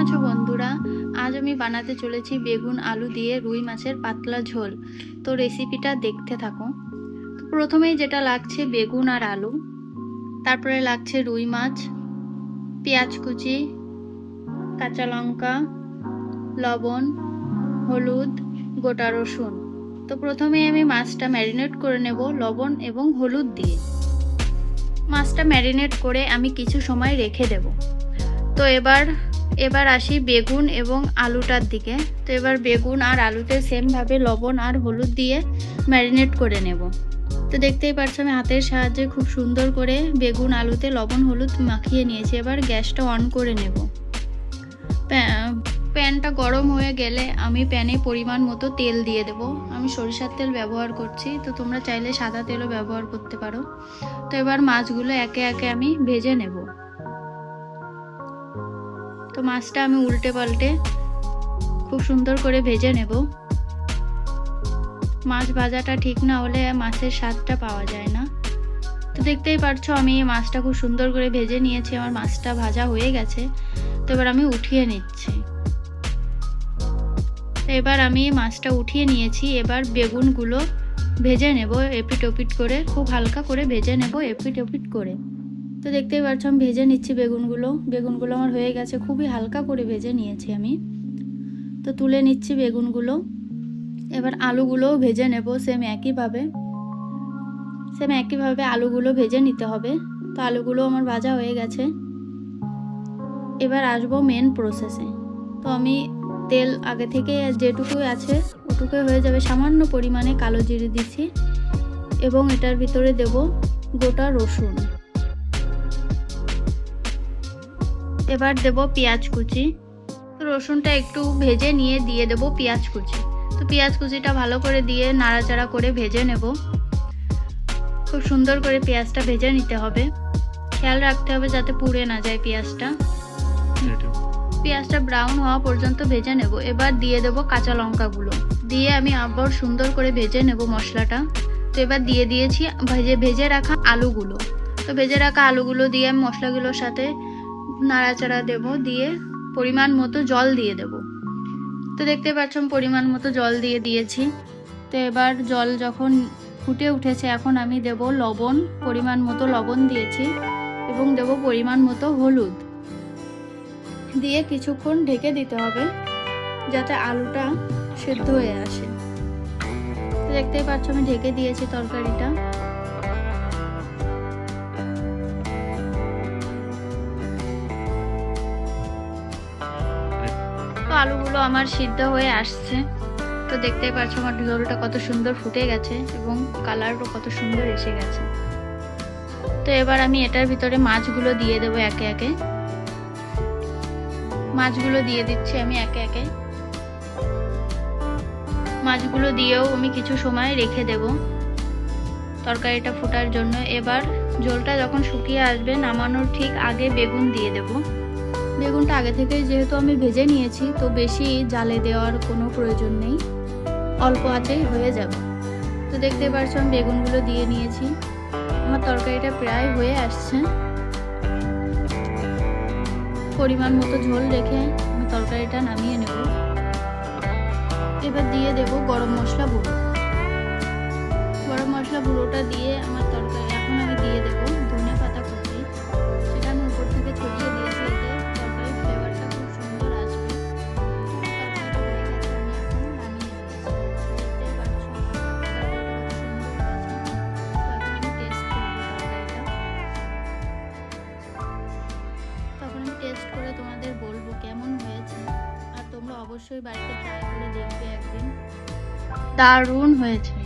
আছো বন্ধুরা? আজ আমি বানাতে চলেছি বেগুন আলু দিয়ে রুই মাছের পাতলা ঝোল। তো রেসিপিটা দেখতে থাকো। প্রথমেই যেটা লাগছে বেগুন আর আলু। তারপরে লাগছে রুই মাছ, পেঁয়াজ কুচি, কাঁচা লঙ্কা, লবণ, হলুদ, গোটা রসুন। তো প্রথমেই আমি মাছটা ম্যারিনেট করে নেব লবণ এবং হলুদ দিয়ে। মাছটা ম্যারিনেট করে আমি কিছু সময় রেখে দেব। তো এবার এবার আসি বেগুন এবং আলুটার দিকে। তো এবার বেগুন আর আলুতে সেমভাবে লবণ আর হলুদ দিয়ে ম্যারিনেট করে নেব। তো দেখতেই পাচ্ছ আমি হাতের সাহায্যে খুব সুন্দর করে বেগুন, আলুতে লবণ, হলুদ মাখিয়ে নিয়েছি। এবার গ্যাসটা অন করে নেব। প্যা- প্যানটা গরম হয়ে গেলে আমি প্যানে পরিমাণ মতো তেল দিয়ে দেব। আমি সরিষার তেল ব্যবহার করছি, তো তোমরা চাইলে সাদা তেলও ব্যবহার করতে পারো। তো এবার মাছগুলো একে একে আমি ভেজে নেব। তো মাছটা আমি উল্টে পাল্টে খুব সুন্দর করে ভেজে নেব। মাছ ভাজাটা ঠিক না হলে মাছের স্বাদটা পাওয়া যায় না। তো দেখতেই পারছ, আমি মাছটা খুব সুন্দর করে ভেজে নিয়েছি, আমার মাছটা ভাজা হয়ে গেছে। তো এবার আমি উঠিয়ে নিচ্ছি। এবার আমি মাছটা উঠিয়ে নিয়েছি, এবার বেগুনগুলো ভেজে নেব এপিট ওপিট করে, খুব হালকা করে ভেজে নেব এপিট ওপিট করে। তো দেখতেই পাচ্ছ আমি ভেজে নিচ্ছি বেগুনগুলো। বেগুনগুলো আমার হয়ে গেছে, খুবই হালকা করে ভেজে নিয়েছি আমি। তো তুলে নিচ্ছি বেগুনগুলো। এবার আলুগুলোও ভেজে নেব সেম একইভাবে। সেম একইভাবে আলুগুলো ভেজে নিতে হবে। তো আলুগুলো আমার ভাজা হয়ে গেছে। এবার আসব মেন প্রসেসে তো আমি তেল আগে থেকে যেটুকু আছে ওটুকু হয়ে যাবে, সামান্য পরিমাণে কালো জিরে দিচ্ছি। এবং এটার ভিতরে দেব গোটা রসুন। এবার দেব পেঁয়াজ কুচি। রসুনটা একটু ভেজে নিয়ে দিয়ে দেব পেঁয়াজ কুচি। তো পেঁয়াজ কুচিটা ভালো করে দিয়ে নাড়াচাড়া করে ভেজে নেব। খুব সুন্দর করে পেঁয়াজটা ভেজে নিতে হবে। খেয়াল রাখতে হবে যাতে পুড়ে না যায় পেঁয়াজটা। পেঁয়াজটা ব্রাউন হওয়া পর্যন্ত ভেজে নেব। এবার দিয়ে দেব কাঁচা লঙ্কাগুলো। দিয়ে আমি আবার সুন্দর করে ভেজে নেব মশলাটা। তো এবার দিয়ে দিয়েছি ভেজে ভেজে রাখা আলুগুলো। তো ভেজে রাখা আলুগুলো দিয়ে আমি মশলাগুলোর সাথে নাড়াচাড়া দেব, দিয়ে পরিমাণ মতো জল দিয়ে দেব। তো দেখতে পাচ্ছ পরিমাণ মতো জল দিয়ে দিয়েছি। তো এবার জল যখন ফুটে উঠেছে, এখন আমি দেব লবণ, পরিমাণ মতো লবণ দিয়েছি এবং দেব পরিমাণ মতো হলুদ। দিয়ে কিছুক্ষণ ঢেকে দিতে হবে, যাতে আলুটা সেদ্ধ হয়ে আসে। দেখতেই পাচ্ছ, আমি ঢেকে দিয়েছি তরকারিটা। আলুগুলো আমার সিদ্ধ হয়ে আসছে। তো দেখতেই পাচ্ছ আমার ঝোলটা কত সুন্দর ফুটে গেছে এবং কালারও কত সুন্দর এসে গেছে। তো এবার আমি এটার ভিতরে মাছগুলো দিয়ে দেবো একে একে। মাছগুলো দিয়ে দিচ্ছি আমি একে একে। মাছগুলো দিয়েও আমি কিছু সময় রেখে দেব তরকারিটা ফোটার জন্য। এবার ঝোলটা যখন শুকিয়ে আসবে, নামানোর ঠিক আগে বেগুন দিয়ে দেব। বেগুনটা আগে থেকে যেহেতু আমি ভেজে নিয়েছি, তো বেশি জালে দেওয়ার কোনো প্রয়োজন নেই। অল্প আঁচেই হয়ে যাবে। তো দেখতে পাচ্ছ আমি বেগুনগুলো দিয়ে নিয়েছি। আমার তরকারিটা প্রায় হয়ে আসছে। পরিমাণ মতো ঝোল রেখে আমি তরকারিটা নামিয়ে নেব। এবার দিয়ে দেব গরম মশলা গুঁড়ো। গরম মশলা গুঁড়োটা দিয়ে আমার তরকারি এখন আমি দিয়ে দেব টেস্ট করে তোমাদের বলব কেমন হয়েছে। আর তোমরা অবশ্যই বাড়িতে ট্রাই করে দেখবে একদিন। দারুণ হয়েছে।